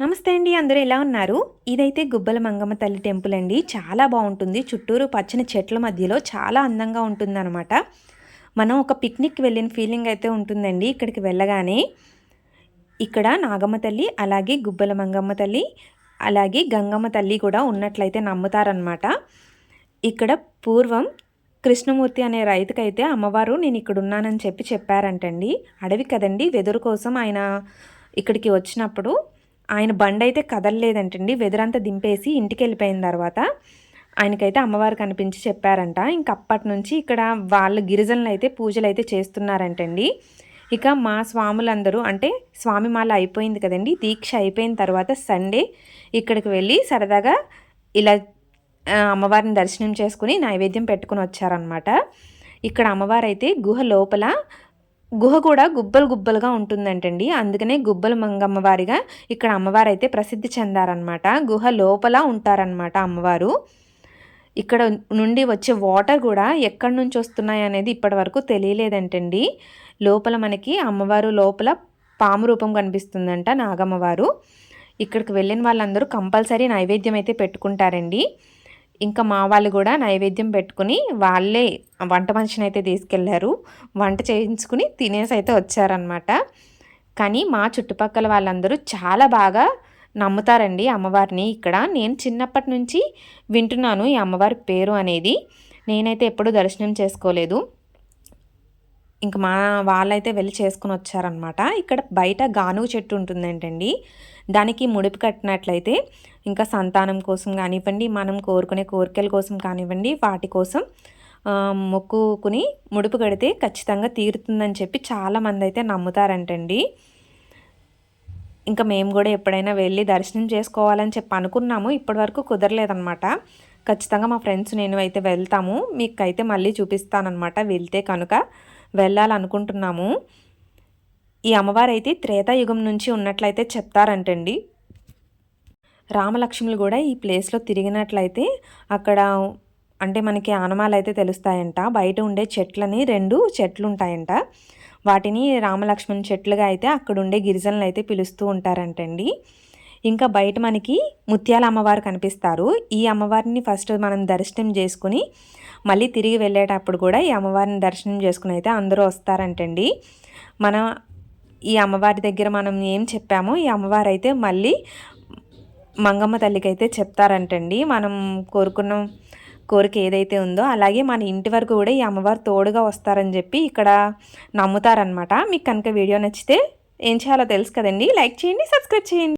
నమస్తే అండి అందరూ ఎలా ఉన్నారు? ఇదైతే గుబ్బల మంగమ్మ తల్లి టెంపుల్ అండి. చాలా బాగుంటుంది. చుట్టూరు పచ్చని చెట్ల మధ్యలో చాలా అందంగా ఉంటుందన్నమాట. మనం ఒక పిక్నిక్ వెళ్ళిన ఫీలింగ్ అయితే ఉంటుందండి ఇక్కడికి వెళ్ళగానే. ఇక్కడ నాగమ్మ తల్లి అలాగే గుబ్బల మంగమ్మ తల్లి అలాగే గంగమ్మ తల్లి కూడా ఉన్నట్లయితే నమ్ముతారనమాట ఇక్కడ పూర్వం కృష్ణమూర్తి అనే రైతుకైతే అమ్మవారు నేను ఇక్కడ ఉన్నానని చెప్పి చెప్పారంటండి. అడవి కదండి వెదురు కోసం ఆయన ఇక్కడికి వచ్చినప్పుడు ఆయన బండి అయితే కదలలేదంటండి. వెదురంతా దింపేసి ఇంటికి వెళ్ళిపోయిన తర్వాత ఆయనకైతే అమ్మవారు కనిపించి చెప్పారంట. ఇంక అప్పటి నుంచి ఇక్కడ వాళ్ళ గిరిజనులు అయితే పూజలు అయితే చేస్తున్నారంటండి. ఇక మా స్వాములందరూ అంటే స్వామి మాల అయిపోయింది కదండి. దీక్ష అయిపోయిన తర్వాత సండే ఇక్కడికి వెళ్ళి సరదాగా ఇలా అమ్మవారిని దర్శనం చేసుకుని నైవేద్యం పెట్టుకుని వచ్చారనమాట ఇక్కడ అమ్మవారు అయితే గుహ లోపల గుహ కూడా గుబ్బలు గుబ్బలుగా ఉంటుందంటండి. అందుకనే గుబ్బల మంగమ్మవారిగా ఇక్కడ అమ్మవారు అయితే ప్రసిద్ధి చెందారనమాట గుహ లోపల ఉంటారనమాట అమ్మవారు. ఇక్కడ నుండి వచ్చే వాటర్ కూడా ఎక్కడి నుంచి వస్తున్నాయి అనేది ఇప్పటి వరకు తెలియలేదంటండి. లోపల మనకి అమ్మవారు లోపల పాము రూపం కనిపిస్తుందంట నాగమ్మవారు. ఇక్కడికి వెళ్ళిన వాళ్ళందరూ కంపల్సరీ నైవేద్యం అయితే పెట్టుకుంటారండి. ఇంకా మా వాళ్ళు కూడా నైవేద్యం పెట్టుకుని వాళ్ళే వంట మనిషిని అయితే తీసుకెళ్ళారు. వంట చేయించుకుని తినేసి అయితే వచ్చారనమాట కానీ మా చుట్టుపక్కల వాళ్ళందరూ చాలా బాగా నమ్ముతారండి అమ్మవారిని ఇక్కడ. నేను చిన్నప్పటి నుంచి వింటున్నాను ఈ అమ్మవారి పేరు అనేది. నేనైతే ఎప్పుడూ దర్శనం చేసుకోలేదు. ఇంక మా వాళ్ళైతే వెళ్ళి చేసుకుని వచ్చారనమాట ఇక్కడ బయట గానుగ చెట్టు ఉంటుందేంటండి. దానికి ముడిపు కట్టినట్లయితే ఇంకా సంతానం కోసం కానివ్వండి మనం కోరుకునే కోరికల కోసం కానివ్వండి వాటి కోసం మొక్కుకుని ముడుపు కడితే ఖచ్చితంగా తీరుతుందని చెప్పి చాలామంది అయితే నమ్ముతారంటండి. ఇంకా మేము కూడా ఎప్పుడైనా వెళ్ళి దర్శనం చేసుకోవాలని చెప్పి అనుకున్నాము. ఇప్పటివరకు కుదరలేదనమాట ఖచ్చితంగా మా ఫ్రెండ్స్ నేను అయితే వెళ్తాము. మీకు అయితే మళ్ళీ చూపిస్తానమాట వెళ్తే కనుక వెళ్ళాలనుకుంటున్నాము. ఈ అమ్మవారు అయితే త్రేతాయుగం నుంచి ఉన్నట్లయితే చెప్తారంటండి. రామలక్ష్ములు కూడా ఈ ప్లేస్లో తిరిగినట్లయితే అక్కడ అంటే మనకి ఆనమాలు అయితే తెలుస్తాయంట. బయట ఉండే చెట్లని రెండు చెట్లు ఉంటాయంట వాటిని రామలక్ష్మణ్ చెట్లుగా అయితే అక్కడ ఉండే గిరిజనులు అయితే పిలుస్తూ ఉంటారంటండి. ఇంకా బయట మనకి ముత్యాల అమ్మవారు కనిపిస్తారు. ఈ అమ్మవారిని ఫస్ట్ మనం దర్శనం చేసుకుని మళ్ళీ తిరిగి వెళ్ళేటప్పుడు కూడా ఈ అమ్మవారిని దర్శనం చేసుకుని అయితే అందరూ వస్తారంటండి. మన ఈ అమ్మవారి దగ్గర మనం ఏం చెప్పామో ఈ అమ్మవారు అయితే మళ్ళీ మంగమ్మ తల్లికి అయితే చెప్తారంటండి. మనం కోరుకున్న కోరిక ఏదైతే ఉందో అలాగే మన ఇంటి వరకు కూడా ఈ అమ్మవారు తోడుగా వస్తారని చెప్పి ఇక్కడ నమ్ముతారనమాట మీకు కనుక వీడియో నచ్చితే ఏం చేయాలో తెలుసు కదండి. లైక్ చేయండి సబ్స్క్రైబ్ చేయండి.